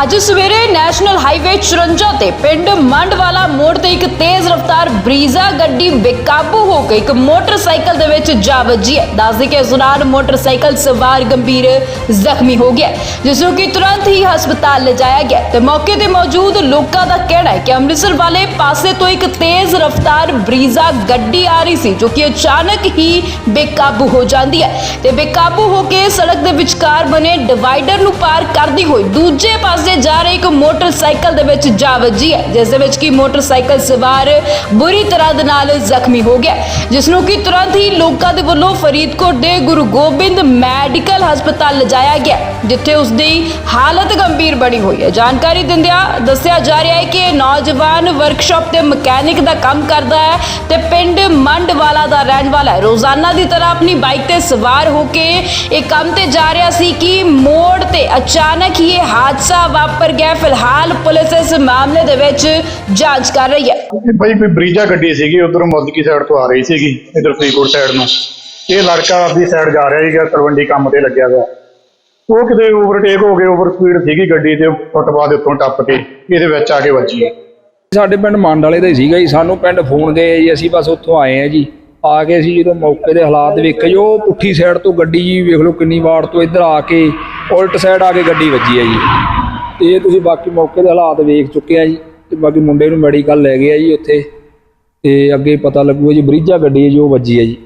ਅੱਜ ਸਵੇਰੇ national highway 54 ਤੇ ਪਿੰਡ ਮੰਡਵਾਲਾ ਮੋੜ ਤੇ ਇੱਕ ਤੇਜ਼ ਰਫ਼ਤਾਰ ਬਰੀਜ਼ਾ ਗੱਡੀ ਬੇਕਾਬੂ ਹੋ ਕੇ ਇੱਕ ਮੋਟਰਸਾਈਕਲ ਦੇ ਵਿੱਚ ਜਾ ਵੱਜੀ ਹੈ। ਦੱਸਦੇ ਕਿ ਇਸ ਦੌਰਾਨ ਮੋਟਰਸਾਈਕਲ ਸਵਾਰ ਗੰਭੀਰ ਜ਼ਖਮੀ ਹੋ ਗਿਆ ਜਿਸ ਨੂੰ ਕਿ ਤੁਰੰਤ ਹੀ ਹਸਪਤਾਲ ਲਿਜਾਇਆ ਗਿਆ ਤੇ ਮੌਕੇ ਤੇ ਮੌਜੂਦ ਲੋਕਾਂ ਦਾ ਕਹਿਣਾ ਹੈ ਕਿ ਅੰਮ੍ਰਿਤਸਰ ਵਾਲੇ ਪਾਸੇ ਤੋਂ ਇੱਕ ਤੇਜ਼ ਰਫ਼ਤਾਰ ਬਰੀਜ਼ਾ ਗੱਡੀ ਆ ਰਹੀ ਸੀ, ਜੋ ਕਿ ਅਚਾਨਕ ਹੀ ਬੇਕਾਬੂ ਹੋ ਜਾਂਦੀ ਹੈ। ਤੇ ਬੇਕਾਬੂ ਹੋ ਕੇ ਸੜਕ ਦੇ ਵਿਚਕਾਰ ਬਣੇ ਡਿਵਾਈਡਰ ਨੂੰ ਪਾਰ ਕਰਦੀ ਹੋਈ ਦੂਜੇ ਪਾਸੇ ਜਾ ਰਹੇ ਇੱਕ ਮੋਟਰਸਾਈਕਲ ਦੇ ਵਿੱਚ ਜਾ ਵੱਜੀ ਹੈ, ਜਿਸ ਦੇ ਵਿੱਚ ਕਿ ਮੋਟਰਸਾਈਕਲ ਸਵਾਰ ਬੁਰੀ ਤਰ੍ਹਾਂ ਦੇ ਨਾਲ ਜ਼ਖਮੀ ਹੋ ਗਿਆ ਜਿਸ ਨੂੰ ਕਿ ਤੁਰੰਤ ਹੀ ਲੋਕਾਂ ਦੇ ਵੱਲੋਂ ਫਰੀਦਕੋਟ ਦੇ ਗੁਰੂ ਗੋਬਿੰਦ ਮੈਡੀਕਲ ਹਸਪਤਾਲ ਲਿਜਾਇਆ ਗਿਆ ਜਿੱਥੇ ਉਸ ਦੀ ਹਾਲਤ ਗੰਭੀਰ ਬਣੀ ਹੋਈ ਹੈ। ਜਾਣਕਾਰੀ ਦਿੰਦਿਆਂ ਦੱਸਿਆ ਜਾ ਰਿਹਾ ਹੈ ਕਿ ਇਹ ਨੌਜਵਾਨ ਵਰਕਸ਼ਾਪ ਤੇ ਮਕੈਨਿਕ ਦਾ ਕੰਮ ਕਰਦਾ ਹੈ ਤੇ ਪਿੰਡ ਮੰਡਵਾਲਾ ਦਾ ਰਹਿਣ ਵਾਲਾ ਹੈ। ਰੋਜ਼ਾਨਾ ਦੀ ਤਰ੍ਹਾਂ ਆਪਣੀ ਬਾਈਕ ਤੇ ਸਵਾਰ ਹੋ ਕੇ ਇਹ ਕੰਮ ਤੇ ਜਾ ਰਿਹਾ ਸੀ ਕਿ ਮੋੜ ਤੇ ਅਚਾਨਕ ਹੀ ਇਹ ਹਾਦਸਾ ਵਾਪਰ ਗਿਆ ਫਿਲਹਾਲ ਪੁਲਿਸ ਇਸ ਮਾਮਲੇ ਦੇ ਵਿੱਚ ਜਾਂਚ ਕਰ ਰਹੀ ਹੈ। ਇਹ ਭਾਈ ਕੋਈ ਬਰੀਜਾ ਗੱਡੀ ਸੀਗੀ, ਉਧਰ ਮੁਲਕੀ ਸਾਈਡ ਤੋਂ ਆ ਰਹੀ ਸੀਗੀ, ਇਧਰ ਫਰੀਦਕੋਟ ਸਾਈਡ ਨੂੰ। ਇਹ ਲੜਕਾ ਆਪਦੀ ਸਾਈਡ ਜਾ ਰਿਹਾ ਸੀਗਾ, ਤਲਵੰਡੀ ਕੰਮ ਤੇ ਲੱਗਿਆ ਹੋਇਆ। ਉਹ ਕਿਤੇ ਓਵਰਟੇਕ ਹੋ ਗਏ ਓਵਰ ਸਪੀਡ ਸੀਗੀ ਗੱਡੀ ਤੇ ਫੁੱਟਪਾਥ ਉੱਤੋਂ ਟੱਪ ਕੇ, ਇਹਦੇ ਵਿੱਚ ਆ ਕੇ ਵੱਜੀ। ਸਾਡੇ ਪਿੰਡ ਮੰਡ ਵਾਲੇ ਦਾ ਹੀ ਸੀਗਾ ਜੀ, ਸਾਨੂੰ ਪਿੰਡ ਫੋਨ ਗਏ ਜੀ, ਅਸੀਂ ਬਸ ਉੱਥੋਂ ਆਏ ਆ ਜੀ। ਆ ਕੇ ਅਸੀਂ ਜਦੋਂ ਮੌਕੇ ਦੇ ਹਾਲਾਤ ਵੇਖੇ ਜੀ, ਉਹ ਪੁੱਠੀ ਸਾਈਡ ਤੋਂ ਗੱਡੀ ਜੀ, ਵੇਖ ਲਓ ਕਿੰਨੀ ਵਾਰ ਤੋਂ ਇੱਧਰ ਆ ਕੇ, ਉਲਟ ਸਾਈਡ ਆ ਕੇ ਗੱਡੀ ਵੱਜੀ ਹੈ ਜੀ। ਤੇ ਇਹ ਤੁਸੀਂ ਬਾਕੀ ਮੌਕੇ ਦੇ ਹਾਲਾਤ ਵੇਖ ਚੁੱਕੇ ਆ ਜੀ, ਤੇ ਬਾਕੀ ਮੁੰਡੇ ਨੂੰ ਮੈਡੀਕਲ ਲੈ ਗਏ ਆ ਜੀ ਉੱਥੇ। ਤੇ ਅੱਗੇ ਪਤਾ ਲੱਗੂਗਾ ਜੀ, ਬਰੀਜਾ ਗੱਡੀ ਹੈ ਜੀ, ਉਹ ਵੱਜੀ ਹੈ ਜੀ।